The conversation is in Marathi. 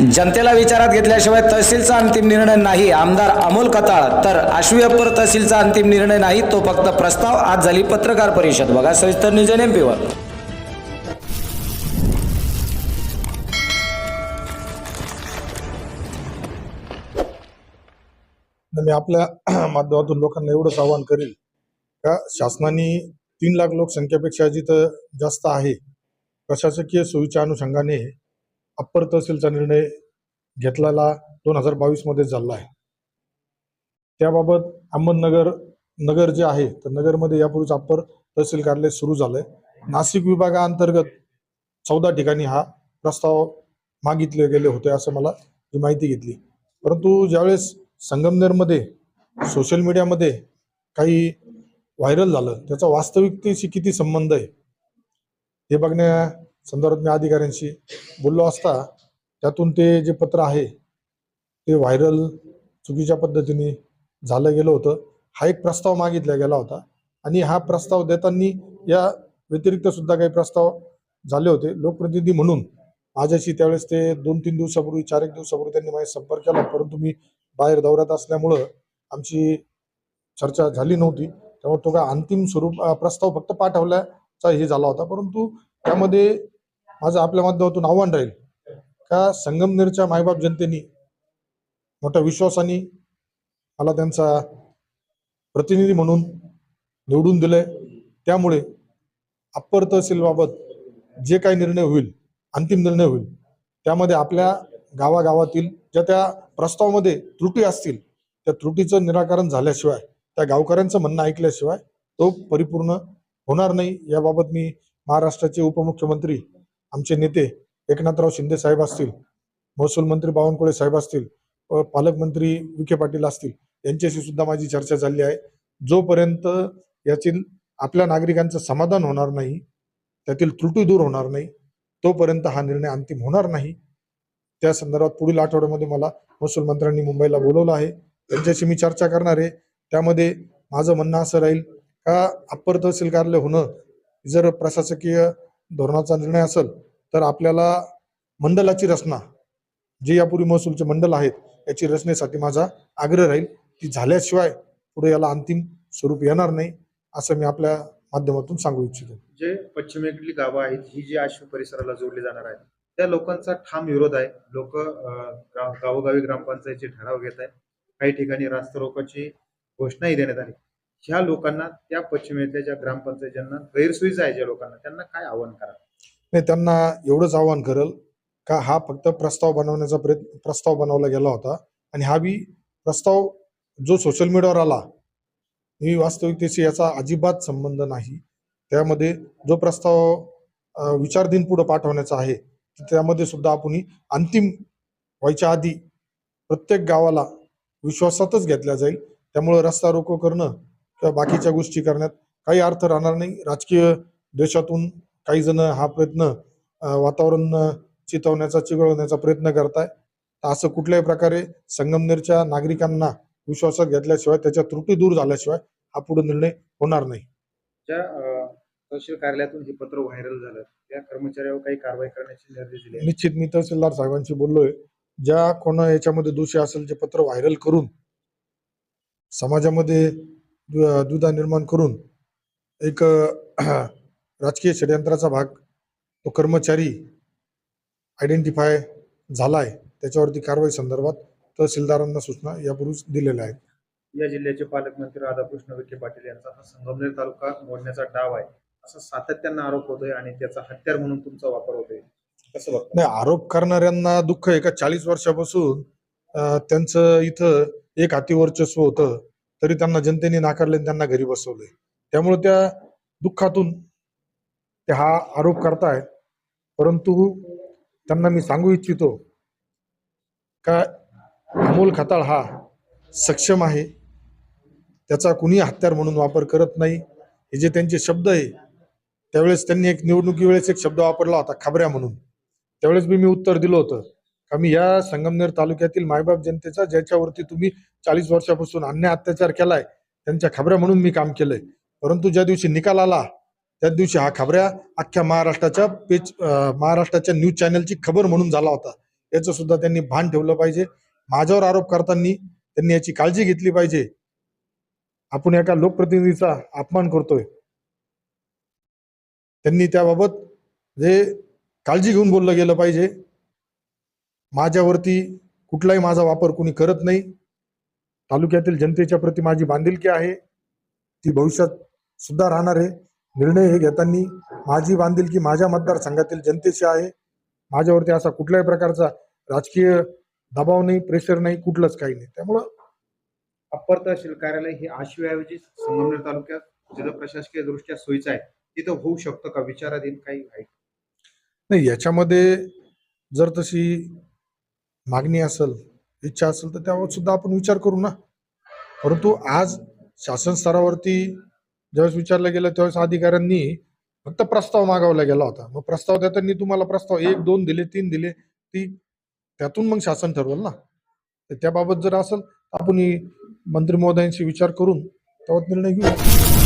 जनतेला विचारात घेतल्याशिवाय तहसीलचा अंतिम निर्णय नाही. आमदार अमोल कताळ. तर आश्वी अप्पर तहसीलचा अंतिम निर्णय नाही. तो फक्त प्रस्ताव. आज झाली पत्रकार परिषद. बघा सविस्तर नियोजन एमपीवर मी आपल्या माध्यमातून लोकांना एवढंच आवाहन करेल का शासनाने तीन लाख लोकसंख्येपेक्षा जिथं जास्त आहे प्रशासकीय सोयीच्या अनुषंगाने अप्पर तहसीलचा निर्णय घेतलेला दोन हजार बावीसमध्ये झाला आहे. त्याबाबत अहमदनगर नगर जे आहे तर नगरमध्ये यापूर्वीच अप्पर तहसील कार्यालय सुरू झालंय. नाशिक विभागाअंतर्गत चौदा ठिकाणी हा प्रस्ताव मागितले गेले होते असं मला ही माहिती घेतली. परंतु ज्यावेळेस संगमनेरमध्ये सोशल मीडियामध्ये काही व्हायरल झालं त्याचा वास्तविकतेशी किती संबंध आहे हे बघण्या संदर्भात मी अधिकाऱ्यांशी बोललो असता त्यातून ते जे पत्र आहे ते व्हायरल चुकीच्या पद्धतीने झालं गेलं होतं. हा एक प्रस्ताव मागितला गेला होता आणि हा प्रस्ताव देताना या व्यतिरिक्त सुद्धा काही प्रस्ताव झाले होते. लोकप्रतिनिधी म्हणून माझ्याशी त्यावेळेस ते दोन तीन दिवसापूर्वी चार एक दिवसापूर्वी त्यांनी माझ्या संपर्क केला परंतु मी बाहेर दौऱ्यात असल्यामुळं आमची चर्चा झाली नव्हती. त्यामुळे तो काय अंतिम स्वरूप प्रस्ताव फक्त पाठवल्याचा हे झाला होता. परंतु त्यामध्ये माझं आपल्या माध्यमातून आव्हान राहील का संगमनेरच्या मायबाप जनतेने मोठ्या विश्वासाने मला त्यांचा प्रतिनिधी म्हणून निवडून दिलंय. त्यामुळे अप्पर तहसीलबाबत जे काही निर्णय होईल अंतिम निर्णय होईल त्यामध्ये आपल्या गावागावातील ज्या त्या प्रस्तावामध्ये त्रुटी असतील त्या त्रुटीचं निराकरण झाल्याशिवाय त्या गावकऱ्यांचं म्हणणं ऐकल्याशिवाय तो परिपूर्ण होणार नाही. याबाबत मी महाराष्ट्राचे उपमुख्यमंत्री आमचे नेते एकनाथराव शिंदे साहेब असतील महसूल मंत्री बावनकुळे साहेब असतील व पालकमंत्री विखे पाटील असतील यांच्याशी सुद्धा माझी चर्चा झाली आहे. जोपर्यंत याची आपल्या नागरिकांचं समाधान होणार नाही त्यातील त्रुटी दूर होणार नाही तोपर्यंत हा निर्णय अंतिम होणार नाही. त्या संदर्भात पुढील आठवड्यामध्ये मला महसूल मंत्र्यांनी मुंबईला बोलवलं आहे. त्यांच्याशी मी चर्चा करणार आहे. त्यामध्ये माझं म्हणणं असं राहील का अप्पर तहसील कार्यालय होणं जर प्रशासकीय धोरणाचा निर्णय असेल तर आपल्याला मंडलाची रचना जे यापूर्वी महसूलचे मंडल आहेत याची रचनेसाठी माझा आग्रह राहील ती झाल्याशिवाय पुढे याला अंतिम स्वरूप येणार नाही असं मी आपल्या माध्यमातून सांगू इच्छितो. जे पश्चिमेकडली गावं आहेत ही जी आश्वी परिसराला जोडली जाणार आहेत त्या लोकांचा ठाम विरोध आहे. लोक गावोगावी ग्रामपंचायतचे ठराव घेत आहेत. काही ठिकाणी रास्ता रोकाची घोषणाही देण्यात आली. ह्या लोकांना त्या पश्चिमेतल्या ज्या ग्रामपंचायतींना ज्यांना आहे ज्या लोकांना त्यांना काय आव्हान करा नाही त्यांना एवढंच आव्हान करल का हा फक्त प्रस्ताव बनवण्याचा प्रयत्न प्रस्ताव बनवला गेला होता. आणि हा बी प्रस्ताव जो सोशल मीडियावर आला ही वास्तविकतेशी याचा अजिबात संबंध नाही. त्यामध्ये जो प्रस्ताव विचारधीन पुढे पाठवण्याचा आहे त्यामध्ये सुद्धा आपण अंतिम व्हायच्या आधी प्रत्येक गावाला विश्वासातच घेतल्या जाईल. त्यामुळे रस्ता रोको करणं किंवा बाकीच्या गोष्टी करण्यात काही अर्थ राहणार नाही. राजकीय देशातून काही जण हा प्रयत्न वातावरण चितवण्याचा चिघळवण्याचा प्रयत्न करताय. तर असं कुठल्याही प्रकारे संगमनेरच्या नागरिकांना विश्वासात घेतल्याशिवाय त्याच्या त्रुटी दूर झाल्याशिवाय हा पुढे निर्णय होणार नाही. तहसील कार्यालयातून हे पत्र व्हायरल झालं त्या कर्मचाऱ्यावर काही कारवाई करण्याचे निर्देश दिले. निश्चित मी तहसीलदार साहेबांशी बोललोय. ज्या कोणा याच्यामध्ये दोषी असेल जे पत्र व्हायरल करून समाजामध्ये दुधा निर्माण करून एक राजकीय षडयंत्राचा भाग तो कर्मचारी आयडेंटिफाय झालाय. त्याच्यावरती कारवाई संदर्भात तहसीलदारांना सूचना यापूर्वीच दिलेल्या आहेत. या जिल्ह्याचे पालकमंत्री राधाकृष्ण विखे पाटील यांचा हा संगमनेर तालुका मोडण्याचा डाव आहे. असा सातत्यानं आरोप होतोय आणि त्याचा हत्यार म्हणून तुमचा वापर होतोय. कसं नाही आरोप करणाऱ्यांना दुःख आहे का चाळीस वर्षापासून त्यांचं इथं एक हाती वर्चस्व होतं. तरी त्यांना जनतेने नाकारले आणि त्यांना घरी बसवले. त्यामुळे त्या दुःखातून ते हा आरोप करतायत. परंतु त्यांना मी सांगू इच्छितो का अमोल खताळ हा सक्षम आहे. त्याचा कुणी हत्यार म्हणून वापर करत नाही. हे जे त्यांचे शब्द आहे त्यावेळेस त्यांनी एक निवडणुकी वेळेस एक शब्द वापरला होता खबऱ्या म्हणून. त्यावेळेस बी मी उत्तर दिलं होतं. का मी या संगमनेर तालुक्यातील मायबाप जनतेचा ज्याच्यावरती तुम्ही चाळीस वर्षापासून अन्याय अत्याचार केलाय त्यांच्या खबऱ्या म्हणून मी काम केलंय. परंतु ज्या दिवशी निकाल आला त्या दिवशी हा खबऱ्या अख्ख्या महाराष्ट्राच्या पेज महाराष्ट्राच्या न्यूज चॅनलची खबर म्हणून झाला होता. याचं सुद्धा त्यांनी भान ठेवलं पाहिजे. माझ्यावर आरोप करताना त्यांनी याची काळजी घेतली पाहिजे. आपण एका लोकप्रतिनिधीचा अपमान करतोय. त्यांनी त्याबाबत जे काळजी घेऊन बोललं गेलं पाहिजे. माझ्यावरती कुठलाही माझा वापर कोणी करत नाही. तालुक्यातील जनतेच्या प्रती माझी बांधिलकी आहे. ती भविष्यात सुद्धा राहणार आहे. निर्णय हे घेताना माझी बांधिलकी माझ्या मतदारसंघातील जनतेची आहे. माझ्यावरती असा कुठल्याही प्रकारचा राजकीय दबाव नाही प्रेशर नाही कुठलंच काही नाही. त्यामुळं अप्पर तहसील कार्यालय हे आशिवाऐवजी संगमनेर तालुक्यात जिथं प्रशासकीय दृष्ट्या सोयीचं आहे. तिथं होऊ शकतं का? विचाराधीन काही नाही याच्यामध्ये जर तशी मागणी असेल इच्छा असेल तर त्यावर सुद्धा आपण विचार करू ना. परंतु आज शासन स्तरावरती ज्यावेळेस विचारलं गेलं त्यावेळेस अधिकाऱ्यांनी फक्त प्रस्ताव मागवला गेला होता. मग प्रस्ताव देताना तुम्हाला प्रस्ताव एक दोन दिले तीन दिले ती त्यातून मग शासन ठरवल ना. तर त्याबाबत जर असेल तर आपण मंत्री महोदयांशी विचार करून त्यावर निर्णय घेऊ